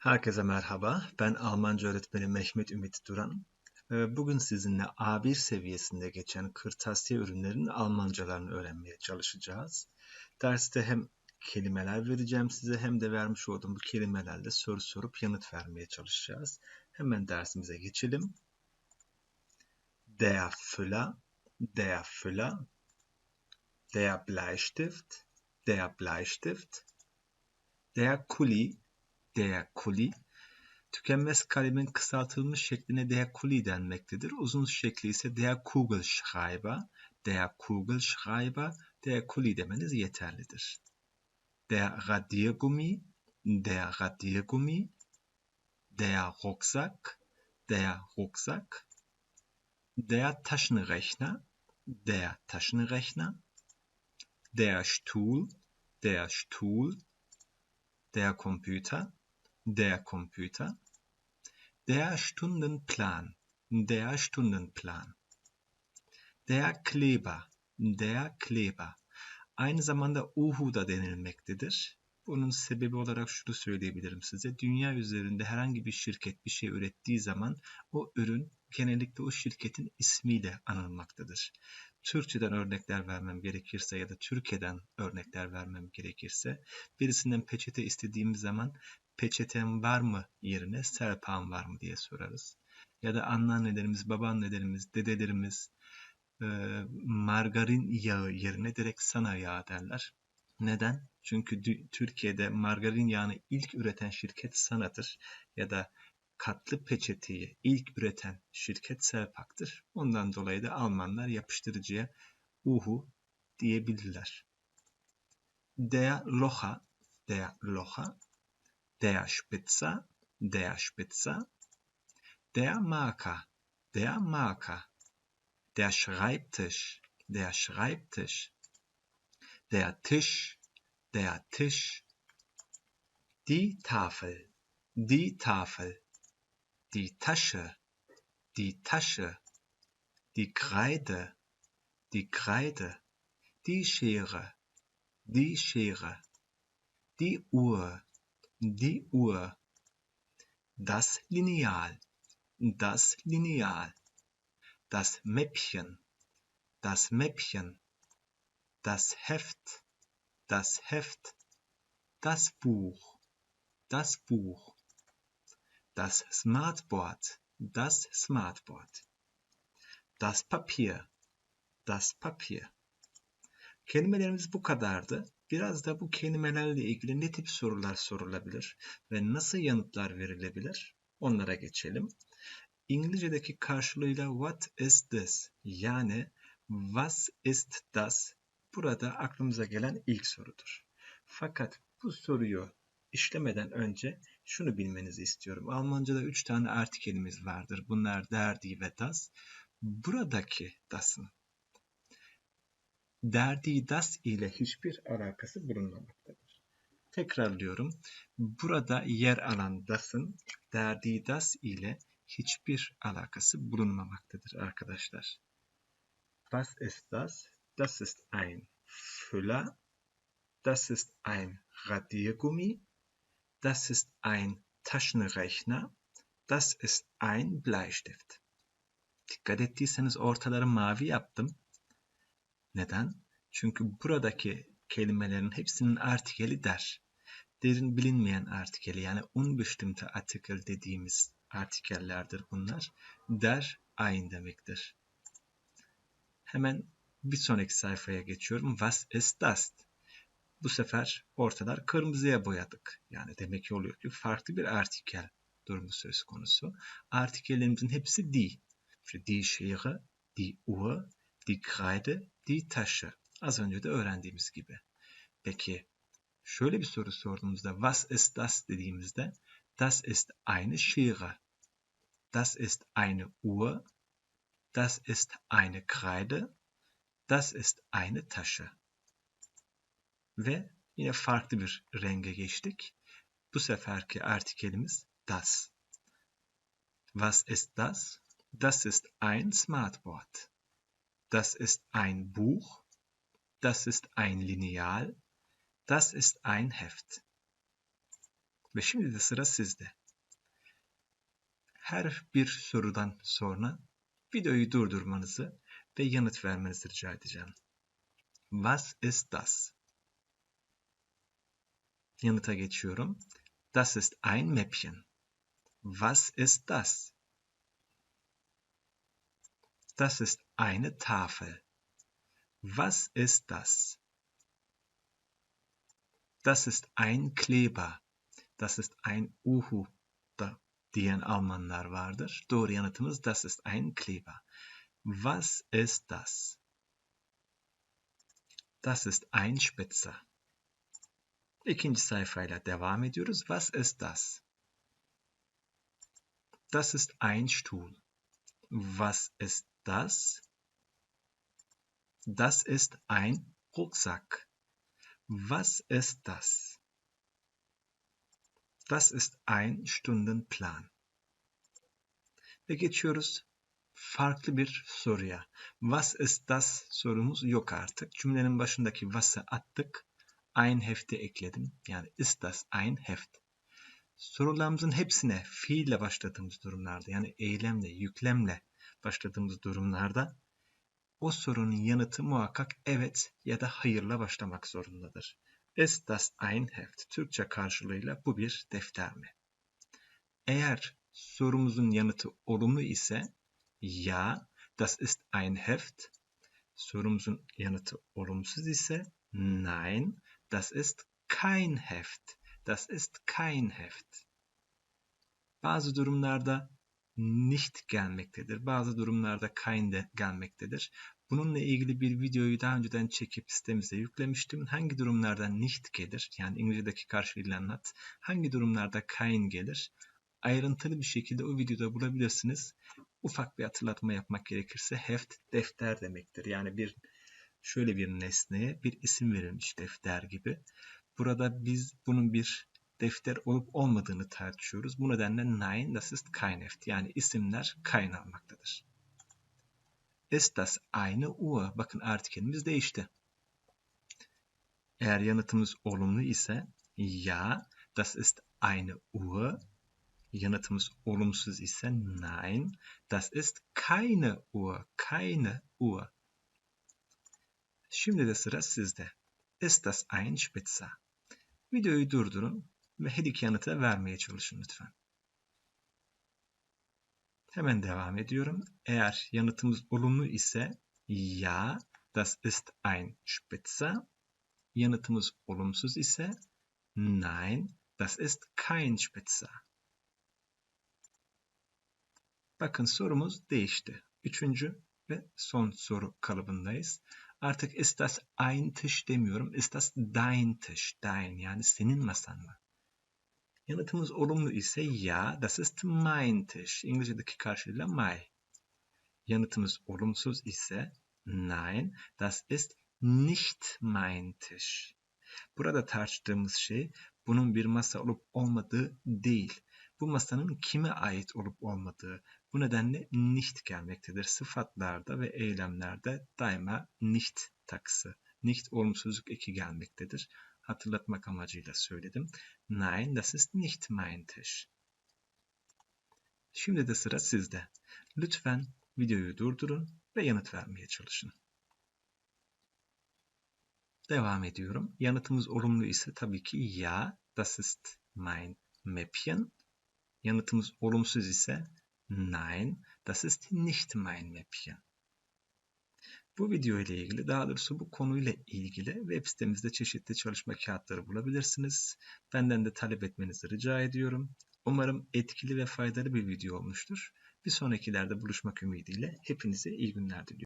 Herkese merhaba. Ben Almanca öğretmeni Mehmet Ümit Duran. Ee, bugün sizinle A1 seviyesinde geçen kırtasiye ürünlerinin Almancalarını öğrenmeye çalışacağız. Derste hem kelimeler vereceğim size hem de vermiş olduğum bu kelimelerle soru sorup yanıt vermeye çalışacağız. Hemen dersimize geçelim. Der Füller, der Füller, der Bleistift, der Bleistift, der Kuli, der Kuli, tükenmez kalemin kısaltılmış şekline der Kuli denmektedir. Uzun şekli ise der Kugelschreiber, der Kugelschreiber, der Kuli demeniz yeterlidir. Der Radiergummi, der Radiergummi, der Rucksack, der Rucksack, der Taschenrechner, der Taschenrechner, der Stuhl, der Stuhl, der Computer, der Computer, der Stundenplan, der Stundenplan, der Kleber, der Kleber. Aynı zamanda uhu da denilmektedir. Bunun sebebi olarak şunu söyleyebilirim size. Dünya üzerinde herhangi bir şirket bir şey ürettiği zaman o ürün genellikle o şirketin ismiyle anılmaktadır. Türkçeden örnekler vermem gerekirse ya da Türkiye'den örnekler vermem gerekirse birisinden peçete istediğimiz zaman peçeten var mı yerine serpağın var mı diye sorarız. Ya da anneannelerimiz, babaannelerimiz, dedelerimiz e, margarin yağı yerine direkt sana yağı derler. Neden? Çünkü Türkiye'de margarin yağını ilk üreten şirket Sana'dır ya da katlı peçeteyi ilk üreten şirket Selpak'tır. Ondan dolayı da Almanlar yapıştırıcıya Uhu diyebilirler. Der Locher, der Locher, der Spitzer, der Spitzer, der Marker, der Marker, der Schreibtisch, der Schreibtisch, der Tisch, der Tisch, die Tafel, die Tafel, die Tasche, die Tasche, die Kreide, die Kreide, die Schere, die Schere, die Uhr, die Uhr, das Lineal, das Lineal, das Mäppchen, das Mäppchen, das Heft, das Heft, das Buch, das Buch, das Smartboard, das Smartboard, das Papier, das Papier. Kelimelerimiz bu kadardı. Biraz da bu kelimelerle ilgili ne tip sorular sorulabilir ve nasıl yanıtlar verilebilir? Onlara geçelim. İngilizce'deki karşılığıyla what is this? Yani was ist das? Burada aklımıza gelen ilk sorudur. Fakat bu soruyu işlemeden önce şunu bilmenizi istiyorum. Almanca'da üç tane artikelimiz vardır. Bunlar derdi ve das. Buradaki das'ın derdi das ile hiçbir alakası bulunmamaktadır. Tekrarlıyorum. Burada yer alan das'ın derdi das ile hiçbir alakası bulunmamaktadır arkadaşlar. Was ist das? Das ist ein Füller. Das ist ein Radiergummi. Das ist ein Taschenrechner. Das ist ein Bleistift. Dikkat ettiyseniz ortaları mavi yaptım. Neden? Çünkü buradaki kelimelerin hepsinin artikeli der. Derin bilinmeyen artikeli yani unbestimmte Artikel dediğimiz artikellerdir bunlar. Der ein demektir. Hemen bir sonraki sayfaya geçiyorum. Was ist das? Bu sefer ortalar kırmızıya boyadık. Yani demek ki oluyor ki farklı bir artikel durumu söz konusu. Artikellerimizin hepsi die. İşte die Schere, die Uhr, die Kreide, die Tasche. Az önce de öğrendiğimiz gibi. Peki şöyle bir soru sorduğumuzda was ist das dediğimizde das ist eine Schere. Das ist eine Uhr. Das ist eine Kreide. Das ist eine Tasche. Ve yine farklı bir renge geçtik. Bu seferki artikelimiz das. Was ist das? Das ist ein Smartboard. Das ist ein Buch. Das ist ein Lineal. Das ist ein Heft. Ve şimdi de sıra sizde. Her bir sorudan sonra videoyu durdurmanızı ve yanıt vermenizi rica edeceğim. Was ist das? Yanıta geçiyorum. Das ist ein Mäppchen. Was ist das? Das ist eine Tafel. Was ist das? Das ist ein Kleber. Das ist ein Uhu da diyen Almanlar vardır. Doğru yanıtımız das ist ein Kleber. Was ist das? Das ist ein Spitzer. İkinci sayfayla devam ediyoruz. Was ist das? Das ist ein Stuhl. Was ist das? Das ist ein Rucksack. Was ist das? Das ist ein Stundenplan. Ve geçiyoruz farklı bir soruya. Was ist das sorumuz yok artık. Cümlenin başındaki was'ı attık. Ein Heft'i ekledim. Yani ist das ein Heft. Sorularımızın hepsine fiille başladığımız durumlarda yani eylemle, yüklemle başladığımız durumlarda o sorunun yanıtı muhakkak evet ya da hayırla başlamak zorundadır. Ist das ein Heft? Türkçe karşılığıyla bu bir defter mi? Eğer sorumuzun yanıtı olumlu ise ya, das ist ein Heft. Sorumuzun yanıtı olumsuz ise nein, das ist kein Heft. Das ist kein Heft. Bazı durumlarda nicht gelmektedir. Bazı durumlarda kein de gelmektedir. Bununla ilgili bir videoyu daha önceden çekip sitemize yüklemiştim. Hangi durumlarda nicht gelir? Yani İngilizce'deki karşılığıyla not. Hangi durumlarda kein gelir? Ayrıntılı bir şekilde o videoda bulabilirsiniz. Ufak bir hatırlatma yapmak gerekirse heft defter demektir. Yani bir şöyle bir nesneye bir isim verilmiş defter gibi. Burada biz bunun bir defter olup olmadığını tartışıyoruz. Bu nedenle nein, das ist kein Heft. Yani isimler kein almaktadır. Ist das eine Uhr? Bakın artikelimiz değişti. Eğer yanıtımız olumlu ise ja, das ist eine Uhr. Yanıtımız olumsuz ise nein, das ist keine Uhr, keine Uhr. Şimdi de sıra sizde. Ist das ein Spitzer? Videoyu durdurun ve her yanıtı vermeye çalışın lütfen. Hemen devam ediyorum. Eğer yanıtımız olumlu ise ja, das ist ein Spitzer. Yanıtımız olumsuz ise nein, das ist kein Spitzer. Bakın sorumuz değişti. Üçüncü ve son soru kalıbındayız. Artık ist das ein Tisch demiyorum. Ist das dein Tisch? Dein yani senin masan mı? Yanıtımız olumlu ise ya, das ist mein Tisch. İngilizce'deki karşılığıyla my. Yanıtımız olumsuz ise nein, das ist nicht mein Tisch. Burada tartıştığımız şey bunun bir masa olup olmadığı değil. Bu masanın kime ait olup olmadığı. Bu nedenle nicht gelmektedir. Sıfatlarda ve eylemlerde daima nicht takısı, nicht olumsuzluk eki gelmektedir hatırlatmak amacıyla söyledim. Nein, das ist nicht mein Tisch. Şimdi de sıra sizde. Lütfen videoyu durdurun ve yanıt vermeye çalışın. Devam ediyorum. Yanıtımız olumlu ise tabii ki ja, das ist mein Mäppchen. Yanıtımız olumsuz ise nein, das ist nicht mein Mäppchen. Bu video ile ilgili daha doğrusu bu konuyla ilgili web sitemizde çeşitli çalışma kağıtları bulabilirsiniz. Benden de talep etmenizi rica ediyorum. Umarım etkili ve faydalı bir video olmuştur. Bir sonrakilerde buluşmak ümidiyle hepinize iyi günler diliyorum.